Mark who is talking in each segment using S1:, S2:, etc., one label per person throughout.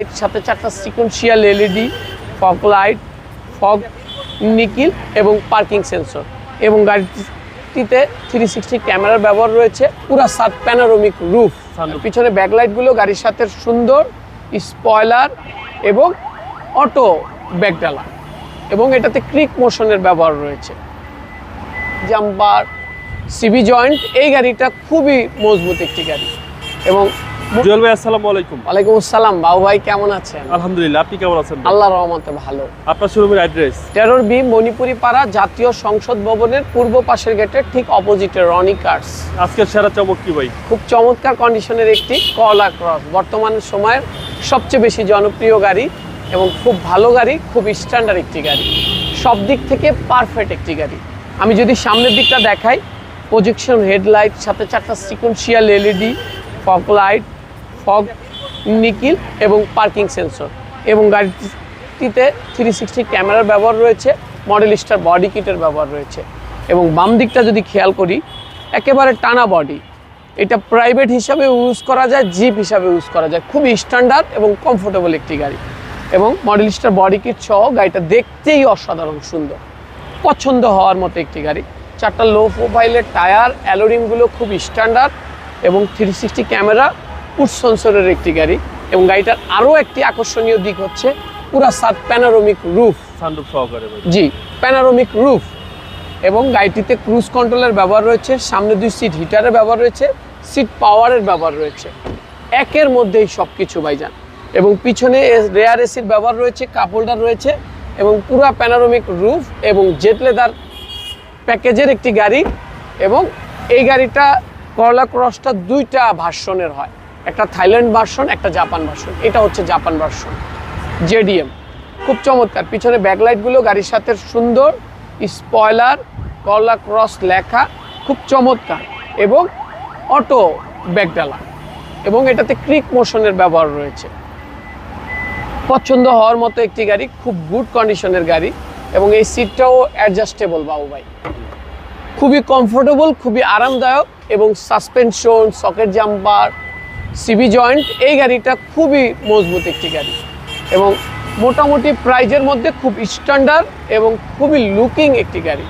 S1: সাথে চারটা sequential LED fog light fog নিকিল এবং পার্কিং সেন্সর এবং গাড়িটিতে থ্রি সিক্সটি ক্যামেরার ব্যবহার রয়েছে পুরা সাত প্যানারোমিক রুফ। পিছনে ব্যাকলাইটগুলো গাড়ির সাথে সুন্দর স্পয়লার এবং অটো ব্যাকডালা এবং এটাতে ক্রিক মোশনের ব্যবহার রয়েছে জাম্পার সিবি জয়েন্ট এই গাড়িটা খুবই মজবুত একটি গাড়ি এবং
S2: জুয়েল ভাই আসসালামু আলাইকুম।
S1: ওয়ালাইকুম আসসালাম বাবু ভাই কেমন আছেন?
S2: আলহামদুলিল্লাহ আপনি কেমন আছেন ভাই?
S1: আল্লাহ রহমতে ভালো।
S2: আপনার শোরুমের অ্যাড্রেস?
S1: টেরর বি মণিপুরি পাড়া জাতীয় সংসদ ভবনের পূর্ব পাশের গেটের ঠিক অপোজিটে রনি কার্স।
S2: আজকের সেরা চমক কি ভাই?
S1: খুব চমৎকার কন্ডিশনের একটি কলা ক্রস বর্তমান সময়ের সবচেয়ে বেশি জনপ্রিয় গাড়ি এবং খুব ভালো গাড়ি খুব স্ট্যান্ডার্ড একটি গাড়ি। সব দিক থেকে পারফেক্ট একটি গাড়ি। আমি যদি সামনের দিকটা দেখাই প্রজেকশন হেডলাইট সাথে চারটা sequential LED fog light fog, নিকিল এবং পার্কিং সেন্সর এবং গাড়িটিতে থ্রি সিক্সটি ক্যামেরার ব্যবহার রয়েছে মডেল স্টার বডি কিটের ব্যবহার রয়েছে এবং বাম দিকটা যদি খেয়াল করি, একেবারে টানা বডি এটা প্রাইভেট হিসাবে ইউজ করা যায় জিপ হিসাবে ইউজ করা যায়, খুবই স্ট্যান্ডার্ড এবং কমফোর্টেবল একটি গাড়ি এবং মডেল স্টার বডি কিট সহ গাড়িটা দেখতেই অসাধারণ সুন্দর, পছন্দ হওয়ার মতো একটি গাড়ি। চারটা লো প্রোফাইলের টায়ার অ্যালোরিমগুলো খুব স্ট্যান্ডার্ড এবং থ্রি সিক্সটি ক্যামেরা পুট সেন্সরের একটি গাড়ি এবং গাড়িটার আরও একটি আকর্ষণীয় দিক হচ্ছে পুরা সাত প্যানারোমিক রুফ
S2: সানরুফ সহকারে ভাই।
S1: জি প্যানারোমিক রুফ এবং গাড়িটিতে ক্রুজ কন্ট্রোলের ব্যবহার রয়েছে সামনে দুই সিট হিটারের ব্যবহার রয়েছে সিট পাওয়ারের ব্যবহার রয়েছে। একের মধ্যেই সব কিছু ভাইজান এবং পিছনে রেয়ার এসির ব্যবহার রয়েছে কাপ হোল্ডার রয়েছে এবং পুরা প্যানারোমিক রুফ এবং জেট লেদার প্যাকেজের একটি গাড়ি এবং এই গাড়িটা করলা ক্রসটা দুইটা ভার্সনের হয়। একটা থাইল্যান্ড ভার্সন, একটা জাপান ভার্সন। এটা হচ্ছে জাপান ভার্সন। জেডিএম। খুব চমৎকার। পিছনে ব্যাকলাইটগুলো গাড়ির সাথে সুন্দর। স্পয়লার করলা ক্রস লেখা। খুব চমৎকার। এবং অটো ব্যাকডালা এবং এটাতে ক্রিক মোশনের ব্যবহার রয়েছে। পছন্দ হওয়ার মতো একটি গাড়ি, খুব গুড কন্ডিশনের গাড়ি। এবং এই সিটটাও অ্যাডজাস্টেবল বাবু ভাই। খুবই কমফোর্টেবল খুবই আরামদায়ক এবং suspension socket jumper CB joint এই গাড়িটা খুবই মজবুত একটি গাড়ি। এবং মোটামুটি প্রাইজের মধ্যে খুব স্ট্যান্ডার্ড এবং খুবই লুকিং একটি গাড়ি।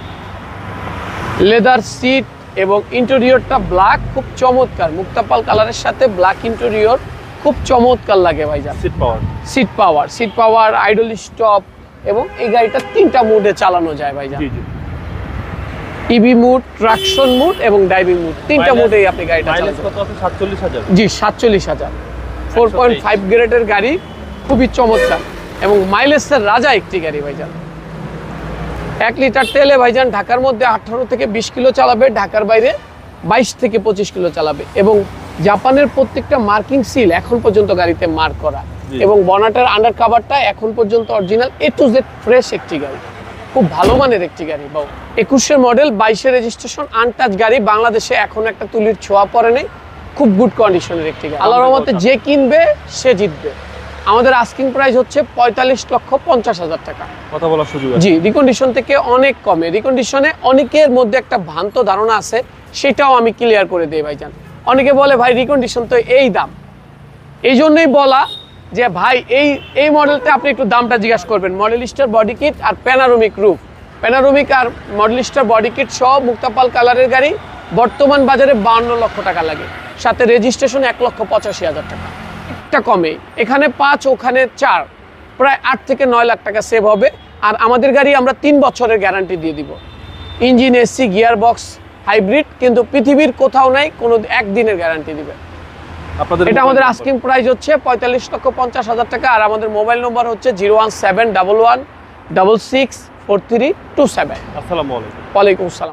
S1: লেদার সিট এবং ইন্টেরিয়রটা ব্ল্যাক খুব চমৎকার। মুক্তাপাল কালারের সাথে ব্ল্যাক ইন্টেরিয়র খুব চমৎকার লাগে ভাই ভাইজান।
S2: Seat power
S1: seat power seat power idle stop এবং এই গাড়িটা তিনটা মুডে চালানো যায় ভাইজান।
S2: জি জি।
S1: ইভি মুড ট্রাকশন মুড এবং ড্রাইভিং মুড তিনটা মুডেই আপনি গাড়িটা চালাতে জি সাতচল্লিশ হাজার। ফোর পয়েন্ট ফাইভ গ্রেডের গাড়ি খুবই চমৎকার। এবং মাইলেজের রাজা একটি গাড়ি ভাইজান। এক লিটার তেলে ভাইজান ঢাকার মধ্যে আঠারো থেকে বিশ কিলো চালাবে ঢাকার বাইরে বাইশ থেকে পঁচিশ কিলো চালাবে। এবং জাপানের প্রত্যেকটা মার্কিং সিল এখন পর্যন্ত গাড়িতে মার্ক করা। এবং বনাটার আন্ডার কাভারটা এখন পর্যন্ত original A to Z fresh একটি গাড়ি। খুব ভালো মানের একটি গাড়ি বাবু একুশের মডেল বাইশের রেজিস্ট্রেশন আনটাচ গাড়ি বাংলাদেশে এখন একটা তুলির ছোঁয়া পড়ে নেই খুব গুড কন্ডিশনের একটি গাড়ি। আল্লাহর রহমতে যে কিনবে সে জিতবে। আমাদের আস্কিং প্রাইস হচ্ছে পঁয়তাল্লিশ লক্ষ পঞ্চাশ হাজার টাকা।
S2: কথা বলার সুযোগ
S1: জি রিকন্ডিশন থেকে অনেক কমে। রিকন্ডিশনে অনেকের মধ্যে একটা ভ্রান্ত ধারণা আছে সেটাও আমি ক্লিয়ার করে দিই ভাইজান। অনেকে বলে ভাই রিকন্ডিশন তো এই দাম। এই জন্যই বলা যে, ভাই, এই এই মডেলতে আপনি একটু দামটা জিজ্ঞাসা করবেন। মডেল স্টার বডি কিট আর প্যানারোমিক রুফ প্যানারোমিক আর মডেল স্টার বডি কিট সহ মুক্তাপাল কালারের গাড়ি বর্তমান বাজারে বান্ন লক্ষ টাকা লাগে। সাথে রেজিস্ট্রেশন এক লক্ষ পঁচাশি হাজার টাকা। একটা কমে। এখানে পাঁচ, ওখানে চার। প্রায় আট থেকে নয় লাখ টাকা সেভ হবে। আর আমাদের গাড়ি আমরা তিন বছরের গ্যারান্টি দিয়ে দিব। Engine AC gear box hybrid কিন্তু পৃথিবীর কোথাও নাই, কোনো একদিনের গ্যারান্টি দিবে। এটা আমাদের আস্কিং প্রাইস হচ্ছে পঁয়তাল্লিশ লক্ষ পঞ্চাশ হাজার টাকা আর আমাদের মোবাইল নম্বর হচ্ছে zero one seven double one double six four three two seven.
S2: আসসালামু আলাইকুম।
S1: ওয়ালাইকুম আসসালাম।